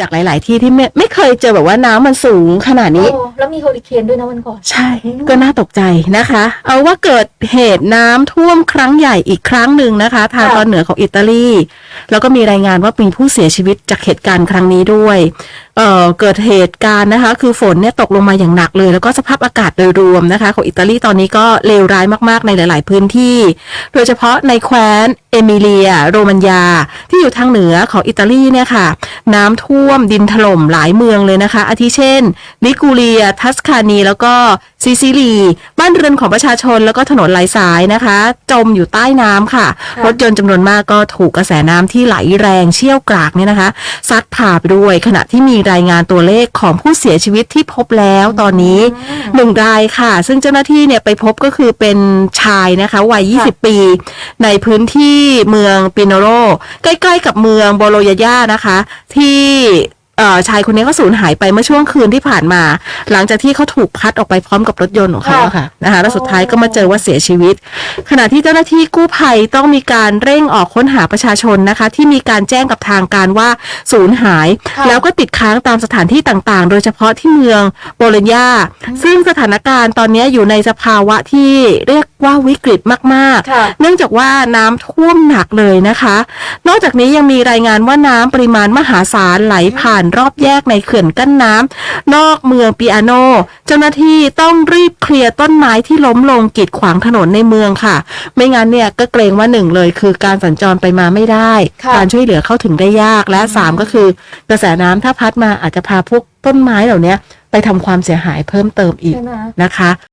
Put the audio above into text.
จากหลาย ๆ ที่ที่ไม่ไม่เคยเจอแบบว่าน้ำมันสูงขนาดนี้ โอ้แล้วมีเฮอริเคนด้วยนะวันก่อน ใช่ก็น่าตกใจนะคะ เอาว่าเกิดเหตุน้ำท่วมครั้งใหญ่อีกครั้งหนึ่งนะคะ ทางค่ะ ตอนเหนือของอิตาลี แล้วก็มีรายงานว่ามีผู้เสียชีวิตจากเหตุการณ์ครั้งนี้ด้วย เอ่อเกิดเหตุการณ์นะคะ คือฝนเนี่ยตกลงมาอย่างหนักเลย แล้วก็สภาพอากาศโดยรวมนะคะ ของอิตาลีตอนนี้ก็เลวร้ายมาก ๆ ในหลาย ๆ พื้นที่ โดยเฉพาะในแคว้น เอมิเลีย โรมันยาที่อยู่ทางเหนือของอิตาลีเนี่ยค่ะ น้ำท่วมดินถล่มหลายเมืองเลยนะคะ อาทิเช่น ลิกูเรีย ทัสคานี แล้วก็ ซิซิลีบ้านเรือนของประชาชนแล้วก็ถนนหลายสายนะคะ จมอยู่ใต้น้ำค่ะค่ะ รถยนต์จำนวนมากก็ถูกกระแสน้ำที่ไหลแรงเชี่ยวกรากเนี่ยนะคะซัดผ่าไปด้วยขณะที่มีรายงานตัวเลขของผู้เสียชีวิตที่พบแล้วตอนนี้หนึ่งรายค่ะ ซึ่งเจ้าหน้าที่เนี่ยไปพบก็คือเป็นชายนะคะวัยค่ะ20 ปี ในพื้นที่เมืองปิโนโร ใกล้ๆกับเมืองโบโลยาย่านะคะ ที่เอ่อ ชายคนนี้ก็สูญหายไปเมื่อช่วงคืนที่ผ่านมา หลังจากที่เขาถูกพัดออกไปพร้อมกับรถยนต์ของเขาอะค่ะนะคะแล้วสุดท้ายก็มาเจอว่าเสียชีวิต ขณะที่เจ้าหน้าที่กู้ภัยต้องมีการเร่งออกค้นหาประชาชนนะคะ ที่มีการแจ้งกับทางการว่าสูญหายค่ะแล้วก็ติดค้างตามสถานที่ต่างๆ โดยเฉพาะที่เมืองโบโลญญาซึ่งสถานการณ์ตอนนี้อยู่ในสภาวะที่เรียกว่าวิกฤตมากค่ะๆเนื่องจากว่าน้ำท่วมหนักเลยนะคะ นอกจากนี้ยังมีรายงานว่าน้ำปริมาณมหาศาลไหลผ่านรอบแยกในเขื่อนกั้นน้ำนอกเมืองปิอาโน เจ้าหน้าที่ต้องรีบเคลียร์ต้นไม้ที่ล้มลงกีดขวางถนนในเมืองค่ะ ไม่งั้นเนี่ยก็เกรงว่าหนึ่งเลยคือการสัญจรไปมาไม่ได้ค่ะการช่วยเหลือเข้าถึงได้ยากและสามก็คือกระแสน้ำถ้าพัดมาอาจจะพาพวกต้นไม้เหล่านี้ไปทำความเสียหายเพิ่มเติมอีกใช่ไหมนะคะ